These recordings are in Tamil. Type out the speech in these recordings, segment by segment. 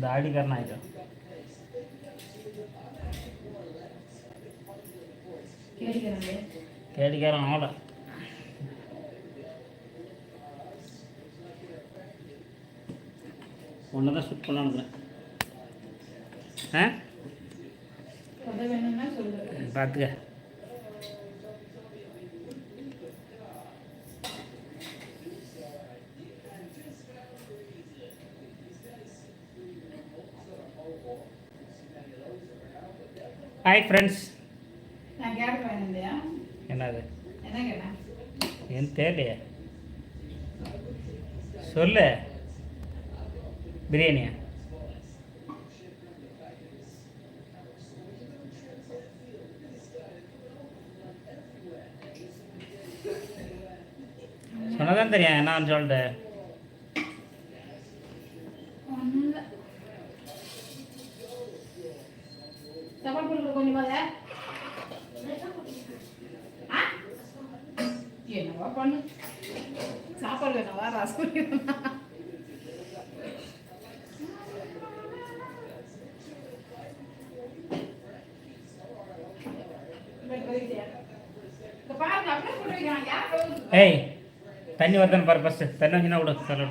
தாடிக்காரன் கேட்கிறேன் கேடிக்காரன் ஆகல ஒன்று தான் ஷூட் ஆ கதை வேணும்னா சொல்லு பார்த்துக்க ஹாய் ஃப்ரெண்ட்ஸ் என்னது? ஏன் தெரியலையே சொல்லு. பிரியாணியா? சொன்னதான் தெரியும் என்னன்னு சொல்லிட்டு ஒன்றும் இல்லை சாப்பாடு கொடுக்குற கொஞ்சம் பாத ஆ என்னவா பண்ணு சாப்பாடு வேணாவா ரசம் வேணுமா இந்த பாருங்க அப்படியே போட்டு வைக்கிறாங்க யார் கழுவுறது? ஏய் தண்ணி வருதுன்னு பாரு ஃபஸ்ட்டு தண்ணி வந்துன்னா விடு சொல்லு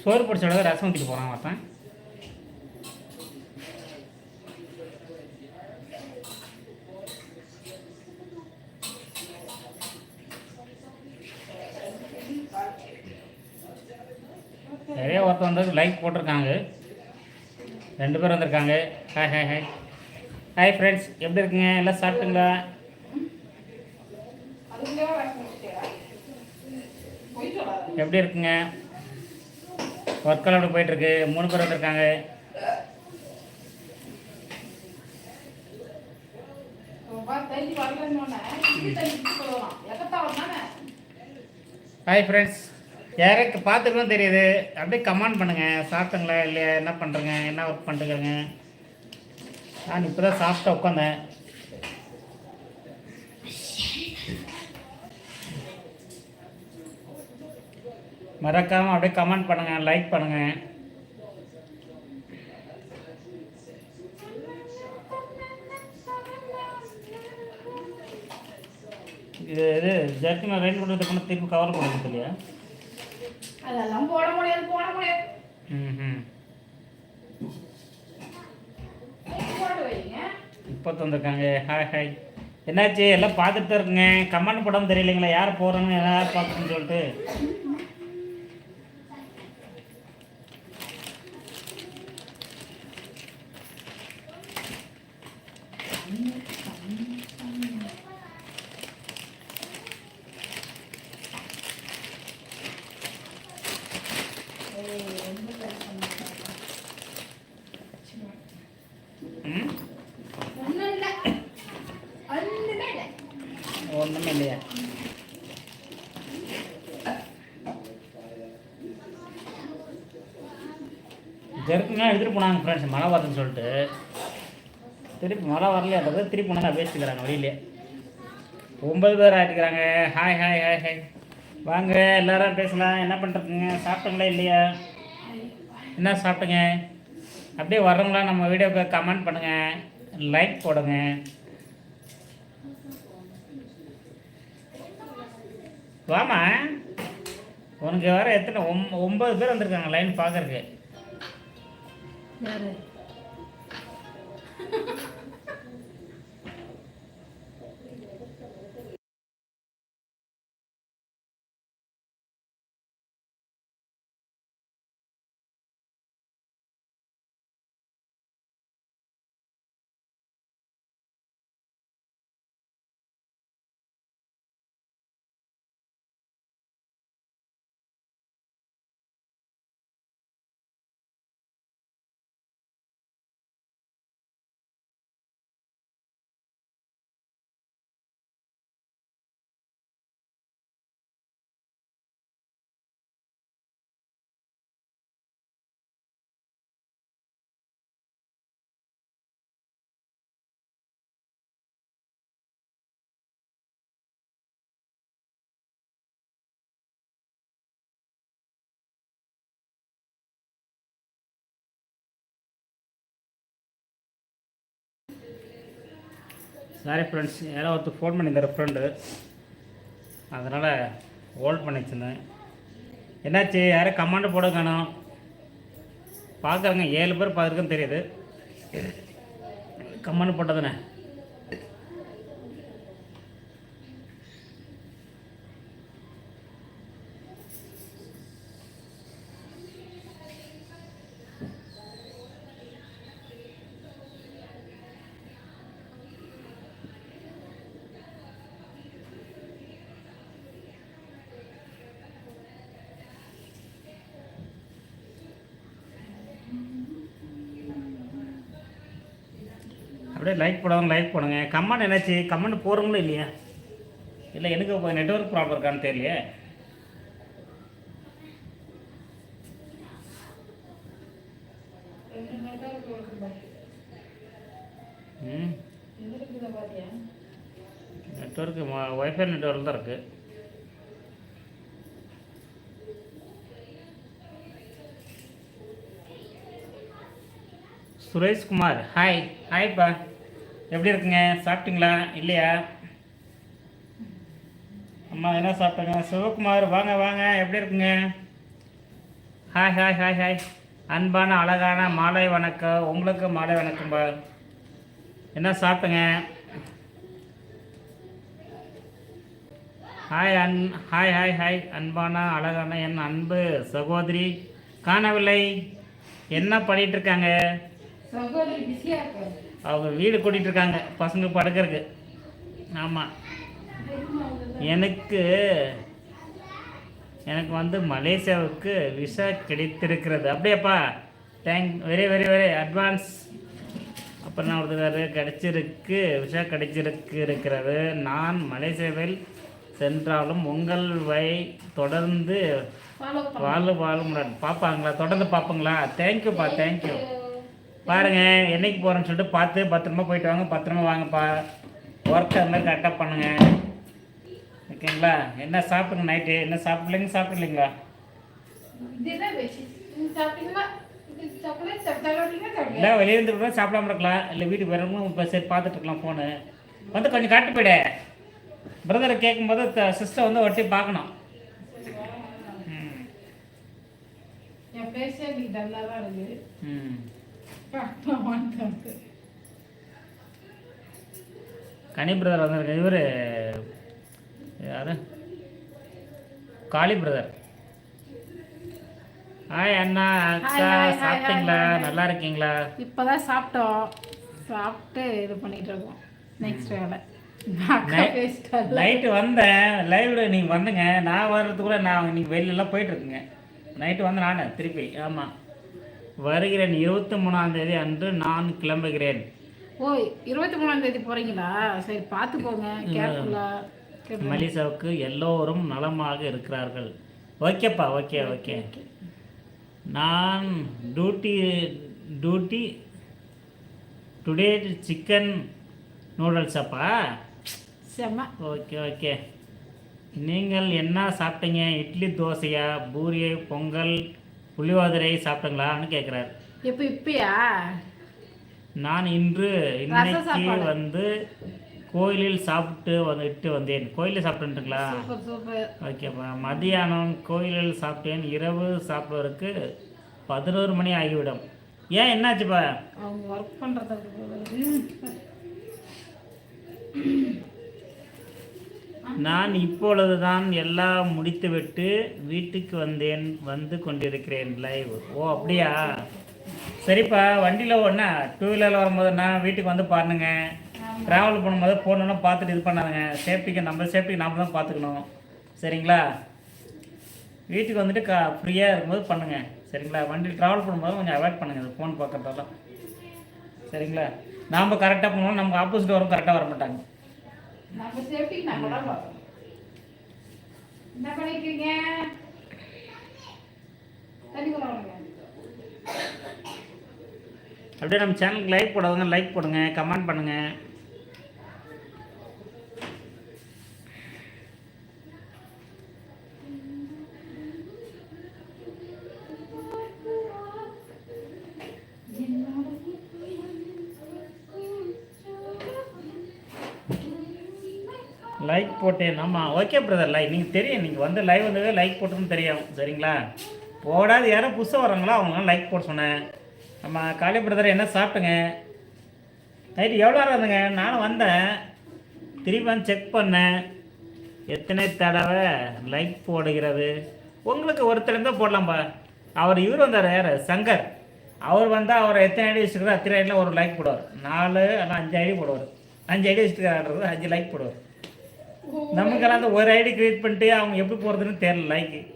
சோறு பிடிச்ச அளவு ரசம் ஊற்றிட்டு போகிறான் பார்த்தேன் நிறைய ஒருத்தன் வந்து லைக் போட்டிருக்காங்க. ரெண்டு பேர் வந்திருக்காங்க. Hi hi hi hi friends எப்படி இருக்குங்க? எல்லாம் சாப்பிட்டுங்களா. எப்படி இருக்குங்க? ஒர்க்கெல்லாம் எப்படி போயிட்டுருக்கு? மூணு பேர் வந்திருக்காங்க? ஹாய் ஃப்ரெண்ட்ஸ் யாருக்கு பார்த்துக்கலாம் தெரியுது. அப்படியே கமெண்ட் பண்ணுங்கள் சாப்பிட்டுங்களா இல்லையா? என்ன பண்ணுறங்க என்ன ஒர்க் பண்ணுறங்க நான் இப்போ தான் சாப்பிட்டு உட்காந்தேன். மறக்காமல் அப்படியே கமெண்ட் பண்ணுங்கள் லைக் பண்ணுங்கள் இது இது ஜர்க்கின் ரெயின் பண்ணுறது பண்ண திருப்பி கவர் பண்ணுறது இல்லையா? அதெல்லாம் போட முடியாது போட முடியாது. இப்போ வந்திருக்காங்க ஹாய் ஹாய் என்னாச்சு? எல்லாம் பார்த்துட்டு தான் இருக்குங்க. கமெண்ட் போடாமல் தெரியலைங்களா. யார் போகிறாங்கன்னு யார் பார்க்கணும்னு சொல்லிட்டு. ஜெர்க்குங்க எடுத்துகிட்டு போனாங்க ஃப்ரெண்ட்ஸ் மழை வருதுன்னு சொல்லிட்டு. திருப்பி மழை வரலையாட்டது திருப்பி போனாங்க பேசிக்கிறாங்க வெளியிலே ஒன்பது பேர் ஆகிட்டுக்கிறாங்க ஹாய் ஹாய் ஹாய் ஹாய் வாங்க எல்லாரும் பேசலாம். என்ன பண்ணுறதுங்க சாப்பிட்டீங்களா இல்லையா? என்ன சாப்பிட்டுங்க? அப்படியே வர்றவங்களா நம்ம வீடியோக்கு கமெண்ட் பண்ணுங்கள் லைக் போடுங்க. வாமா உனக்கு வர எத்தனை ஒம் ஒம்பது பேர் வந்திருக்காங்க லைன் பார்க்கறக்கு யாரு சாரி ஃப்ரெண்ட்ஸ் யாரோ ஒருத்தர் ஃபோன் பண்ணியிருந்தார் ஃப்ரெண்டு அதனால் ஹோல்ட் பண்ணி வச்சுருந்தேன் என்னாச்சு? யாரும் கமாண்டு போட காணும் பார்க்குறேங்க. ஏழு பேர் பார்த்துருக்குன்னு தெரியுது. கமாண்டு போட்டதுண்ணே லைக் போடாதவங்க லைக் போடுங்க கமெண்ட் என்னாச்சு? கமெண்ட் போகிறவங்களும் இல்லையா? இல்லை எனக்கு நெட்ஒர்க் ப்ராப்ளம் இருக்கான்னு தெரியலையே. ரெண்டு நெட்ஒர்க்கு ஒய்ஃபை நெட்ஒர்க் தான் இருக்குது சுரேஷ்குமார் ஹாய் ஹாய்ப்பா எப்படி இருக்குங்க? சாப்பிட்டுங்களா? இல்லையா? அம்மா என்ன சாப்பிட்டீங்க? சிவகுமார் வாங்க வாங்க. எப்படி இருக்குங்க? ஹாய் ஹாய் ஹாய் ஹாய் அன்பான அழகான மாலை வணக்கம். உங்களுக்கு மாலை வணக்கம் பா. என்ன சாப்பிட்டீங்க? ஹாய் அன் ஹாய் ஹாய் ஹாய் அன்பான அழகான என் அன்பு சகோதரி காணவில்லை. என்ன பண்ணிட்டு இருக்காங்க? சகோதரி பிஸியாக அவங்க வீடு கூட்டிகிட்டு இருக்காங்க. பசங்க படுக்கிறதுக்கு ஆமாம் எனக்கு எனக்கு வந்து மலேசியாவுக்கு விசா கிடைத்திருக்கிறது. அப்படியாப்பா. Thank very very very advance அப்புறம் நான் ஒருத்தர் கிடைச்சிருக்கு விசா கிடைச்சிருக்கு இருக்கிறது. நான் மலேசியாவில் சென்றாலும் உங்கள் வை தொடர்ந்து வாழ வாழ முடியாது பார்ப்பாங்களா தொடர்ந்து பார்ப்பாங்களா தேங்க்யூப்பா தேங்க்யூ பாருங்க என்னைக்கு போகிறேன்னு சொல்லிட்டு பார்த்து பத்திரமா போயிட்டு வாங்க பத்திரமா வாங்கப்பா. ஒர்க் அது மாதிரி கரெக்டாக பண்ணுங்க. ஓகேங்களா? என்ன சாப்பிடுங்க நைட்டு என்ன சாப்பிடலைங்க சாப்பிடலைங்களா? இல்லை வெளியே இருந்து கூட சாப்பிடாம இருக்கலாம். இல்லை வீட்டுக்கு வரவங்க இப்போ சரி பார்த்துட்டு இருக்கலாம் ஃபோனு வந்து கொஞ்சம் காட்டு போயிடு. பிரதரை கேட்கும்போது சிஸ்டர் வந்து ஒட்டி பார்க்கணும். என் பேசே டல்லா தான் இருக்கு. ம். மாட்டாங்க கனி பிரதர் வந்திருக்க இவர் யாரு? காளி பிரதர். ஹாய் அண்ணா அக்கா சாப்பிட்டீங்களா. நல்லா இருக்கீங்களா? இப்போதான் சாப்பிட்டோம். சாப்பிட்டு இது பண்ணிட்டு இருக்கோம். நெக்ஸ்ட் வேலை. நைட்டு வந்தேன். லைவ்ல நீங்கள் வந்துங்க. நான் வர்றதுக்குள்ள நான் இன்னைக்கு வெளியிலலாம் போயிட்டு இருக்குங்க. நைட்டு வந்து நான் திருப்பி. ஆமாம் வருகிறேன் இருபத்தி மூணாம் தேதி அன்று நான் கிளம்புகிறேன். ஓ இருபத்தி மூணாம் தேதி போறீங்களா? சரி பார்த்து போங்க கேர்ஃபுல்லா மலிசாவுக்கு எல்லோரும் நலமாக இருக்கிறார்கள். ஓகேப்பா ஓகே ஓகே நான் டியூட்டி டியூட்டி டுடே சிக்கன் நூடுல்ஸாப்பா? செம்ம. Okay okay. நீங்கள் என்ன சாப்பிட்டீங்க? இட்லி தோசையா பூரி பொங்கல் புளியோதரை சாப்பிட்டீங்களான்னு கேட்குறாரு இப்போ இப்பயா? நான் இன்று இன்னைக்கு. வந்து கோயிலில் சாப்பிட்டு வந்துட்டு வந்தேன். கோயிலில் சாப்பிட்டுங்களா ஓகேப்பா மதியானம் கோயிலில் சாப்பிட்டேன். இரவு சாப்பிடுவதற்கு பதினோரு மணி ஆகிவிடும். ஏன் என்னாச்சுப்பா? அவங்க ஒர்க் பண்றதுக்கு நான் இப்பொழுதுதான் எல்லாம் முடித்துவிட்டு வீட்டுக்கு வந்தேன் வந்து கொண்டிருக்கிறேன் லைவ் ஓ அப்படியா? சரிப்பா வண்டியில் ஒன்றா டூ வீலரில் வரும்போது நான் வீட்டுக்கு வந்து பாருங்க ட்ராவல் பண்ணும்போது போகணுன்னா பார்த்துட்டு இது பண்ணாதுங்க. சேஃப்டிக்கு நம்ம சேஃப்டிக்கு நம்ம தான் பார்த்துக்கணும். சரிங்களா? வீட்டுக்கு வந்துட்டு கா ஃப்ரீயாக இருக்கும்போது பண்ணுங்கள் சரிங்களா? வண்டியில் ட்ராவல் பண்ணும்போது கொஞ்சம் அவாய்ட் பண்ணுங்கள் ஃபோன் பார்க்குறதெல்லாம் சரிங்களா? நாம் கரெக்டாக போனோம் நமக்கு ஆப்போசிட் வரும் கரெக்டாக வர மாட்டாங்க நம்ம சேஃப்டி நம்ம தான் பார்க்கணும். என்ன பண்ணிக்கிறீங்க தண்ணி கொண்டு அப்படியே நம்ம சேனலுக்கு லைக் போடுவாங்க லைக் போடுங்க கமெண்ட் பண்ணுங்க லைக் போட்டேன். ஆமாம் ஓகே பிரதர் லைக் நீங்கள் தெரியும். நீங்கள் வந்து லைவ் வந்ததே லைக் போட்டுன்னு தெரியும். சரிங்களா? போடாது. யாரும் புதுசாக வர்றாங்களோ அவங்களாம் லைக் போட சொன்னேன். நம்ம காளி பிரதர் என்ன சாப்பிட்டுங்க? நைட்டு எவ்வளோ நேரம் இருந்துங்க? நானும் வந்தேன். திருப்பி வந்து செக் பண்ணேன். எத்தனை தடவை லைக் போடுகிறது? உங்களுக்கு ஒருத்தர் இருந்தால் போடலாம்ப்பா அவர் இவர் வந்தார் யார்? சங்கர். அவர் வந்தால் அவர் எத்தனை ஐடி வச்சுருக்காரு அத்தனை ஐடியில் ஒரு லைக் போடுவார். நாலு அல்ல அஞ்சு ஐடி போடுவார். அஞ்சு ஐடி வச்சுருக்காருன்றது அஞ்சு லைக் போடுவார். நமக்கெல்லாம் அந்த ஒரு ஐடி கிரியேட் பண்ணிட்டு அவங்க எப்படி போகிறதுன்னு தெரியல லைக்கு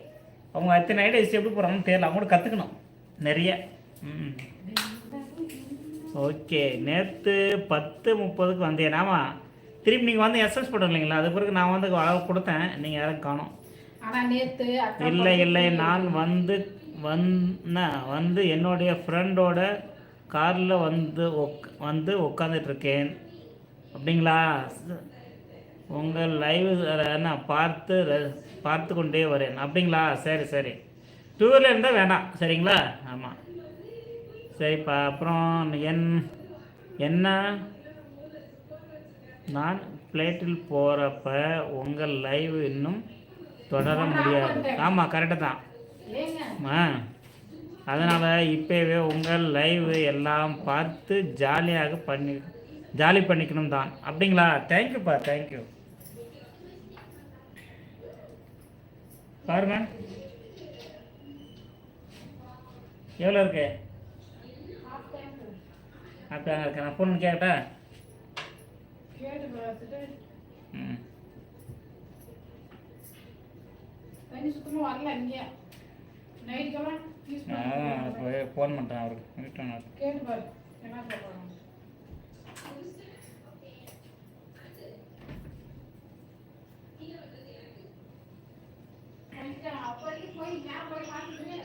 அவங்க அத்தனை ஐடி வச்சு எப்படி போகிறாங்கன்னு தெரியல. அவங்க கூட கற்றுக்கணும் நிறைய. ம். ஓகே. நேற்று பத்து முப்பதுக்கு வந்தேன். ஆமாம் திருப்பி நீங்கள் வந்து எஸ்எஸ் போட்டோம் இல்லைங்களா? அது பிறகு நான் வந்து அளவு கொடுத்தேன். நீங்கள் யாரும் காணோம். இல்லை இல்லை. நான் வந்து வந்த வந்து என்னுடைய ஃப்ரெண்டோட காரில் வந்து உக் வந்து உட்காந்துட்டு இருக்கேன். அப்படிங்களா? உங்கள் லைவ் என்ன பார்த்து பார்த்து கொண்டே வரேன். அப்படிங்களா? சரி சரி. டூ வீலர் இருந்தால் வேணாம். சரிங்களா? ஆமாம் சரிப்பா. அப்புறம் என் என்ன? நான் ஃப்ளைட்டில் போகிறப்ப உங்கள் லைவ் இன்னும் தொடர முடியாது. ஆமாம் கரெக்டு தான். ஆ. அதனால் இப்போவே உங்கள் லைவ் எல்லாம் பார்த்து ஜாலியாக பண்ணி ஜாலி பண்ணிக்கணும் தான். அப்படிங்களா? தேங்க்யூப்பா தேங்க்யூ பாருங்க. எவ்வளோ இருக்கு? அப்படியா இருக்கு. நான் ஃபோன் கேட்டா? ம். ஃபோன் பண்ணுறேன் அவருக்கு. ரிட்டர்ன் கேட்டு பாரு. என்ன சொல்றாங்க? அப்போதைக்கு போய் ஞாபகம் பார்த்துட்டு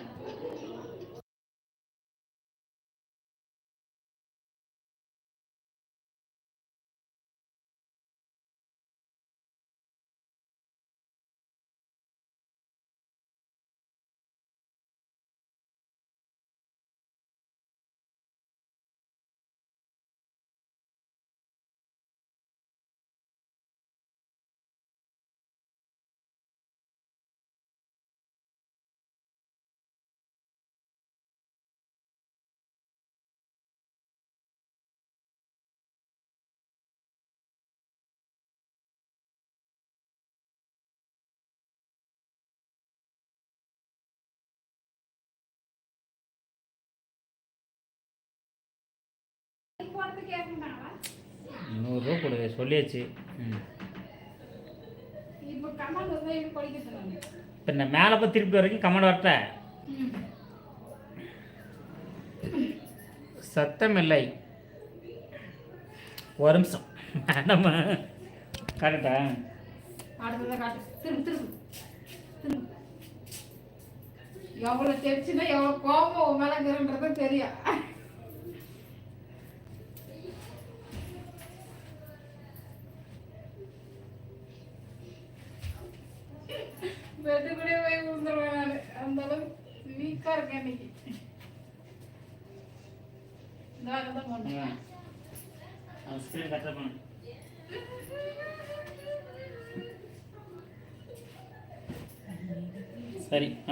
நூறுரூவா கொடு சொல்லியாச்சு. ம். இப்போ இந்த மேலே போய் திருப்பி வரைக்கும் கமெண்ட் வரட்ட. ம். சத்தமில்லை. ஒரு நிமிஷம். மேடம் கரெக்டா எவ்வளோ தெரிச்சுன்னா எவ்வளோ கோபம் மேலே தெரியும்.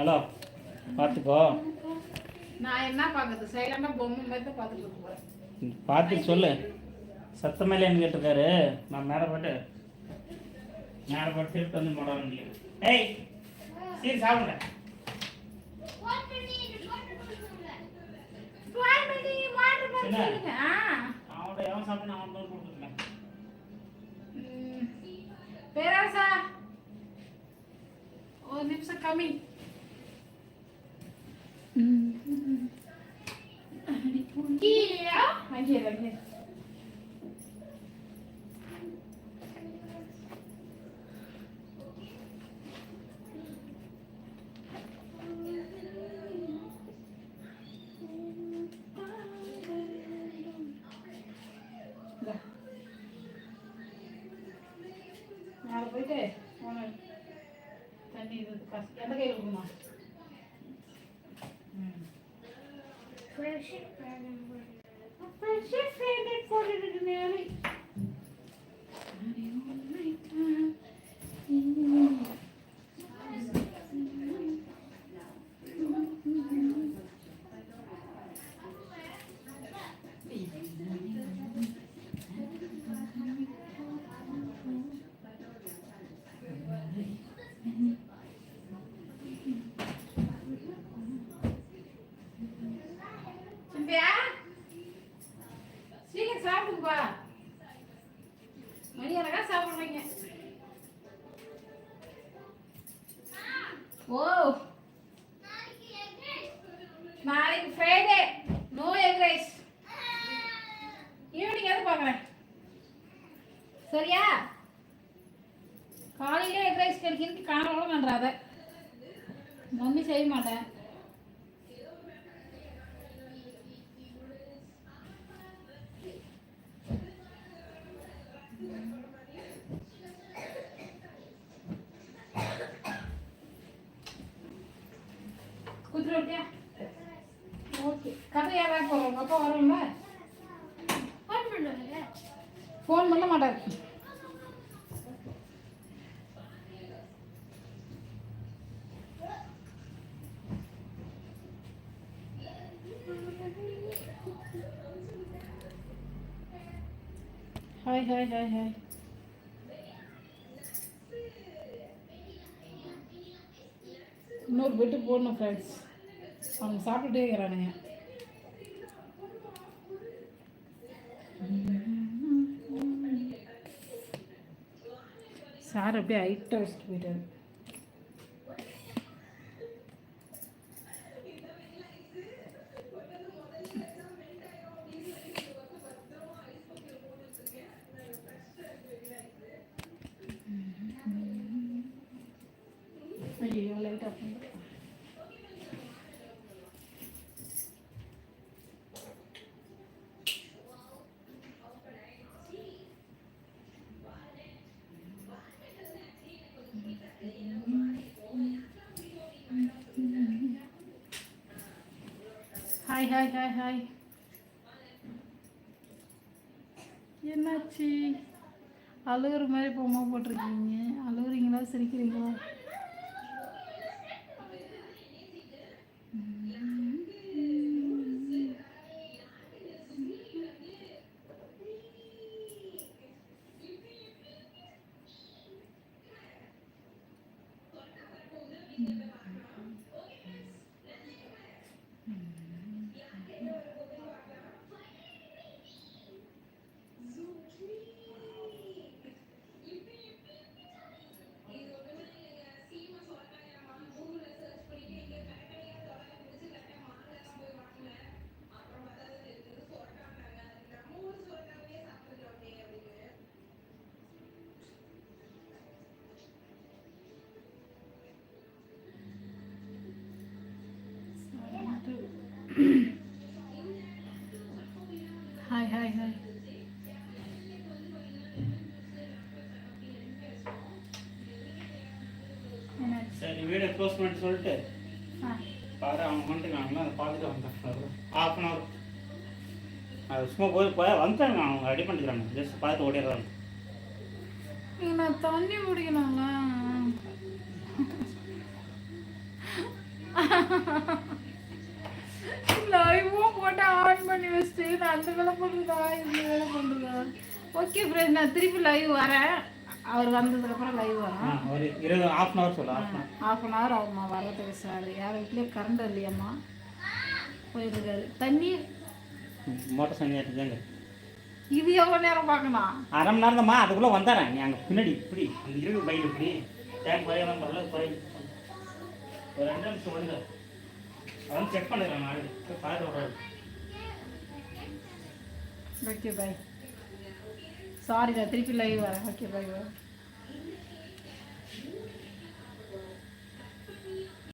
ஹலோ பார்த்துக்கோ. நான் என்ன பார்க்கறது? சைலண்டாக பொம்மை மாதிரி தான் பார்த்துட்டு போகிறேன் பார்த்து சொல்லு. சத்தமேலேன்னு கேட்டிருக்காரு. நான் மேலே போட்டு மேலே போட்டு திருப்பி வந்து போட ஏய் சரி சாப்பிடுங்க? அவனோட எவன் சாப்பிட்டு அவன் தான் கொடுத்துருக்கேன் பேராசா. ஒரு நிமிஷம் கம்மி அங்கே அங்கே மேலே மம்மி செய்ய மாட்டேன் ஹாய் ஹாய் ஹாய் ஹாய் இன்னொரு பெட்டு போடணும் ஃப்ரெண்ட்ஸ் அவங்க சாப்பிட்டுட்டே இருக்கிறானுங்க. சார் அப்படியே ஹைட்டாக வச்சுட்டு போயிட்டாரு. ஹாய் ஹாய் ஹாய் ஹாய் என்னாச்சு? அழுகிற மாதிரி பொம்மை போட்டிருக்கீங்க. அழுகுறீங்களா? சிரிக்கிறீங்களா ஹாய் ஹாய் ஹாய் என்னாச்சு சரி வீடியோ க்ளோஸ் பண்ணிட்டு சொல்லிட்டு பாரு அவங்க வந்துட்டுருக்காங்களா அதை பார்த்துட்டு வந்தாங்க ஹாஃப் அன் ஹவர் அது சும்மா போய் போய் வந்துட்டாங்க. அவங்க ரெடி பண்ணிக்கிறாங்க. ஜஸ்ட் பார்த்து ஓடிடுறாங்க. நான் தண்ணி குடிக்கணுங்களா லைவும் போட்டு ஆன் பண்ணி வச்சுட்டு அந்த வேலை பண்ணுறதா இந்த வேலை பண்ணுறதா ஓகே ஃப்ரெண்ட் நான் திருப்பி லைவ் வரேன். அவர் வந்ததுக்கப்புறம் லைவ் ஒரு இருபது ஹாஃப் அன் ஹவர் சொல்லு ஹாஃப் அன் ஹவர் ஆகுமா வர்றதுக்கு சார் யார் வீட்லேயும் கரண்ட் இல்லையம்மா. போயிருக்காரு. தண்ணி மோட்டர் சனி ஆட்டுதாங்க இது எவ்வளோ நேரம் பார்க்கணும்? அரை மணி நேரம் தான்மா அதுக்குள்ளே வந்துடுறேன். நீ அங்கே பின்னாடி இப்படி அந்த இருக்கு பையில் இப்படி. டேங்க் குறையலாம் பரவாயில்ல குறை. ஒரு ரெண்டு நிமிஷம் வந்து அவன் செக் பண்ணிடுறான் நாளைக்கு பார்த்து வர்றாரு ஓகே பாய் சாரி நான் திருப்பி லைவ் வரேன். ஓகே பாய் பாய்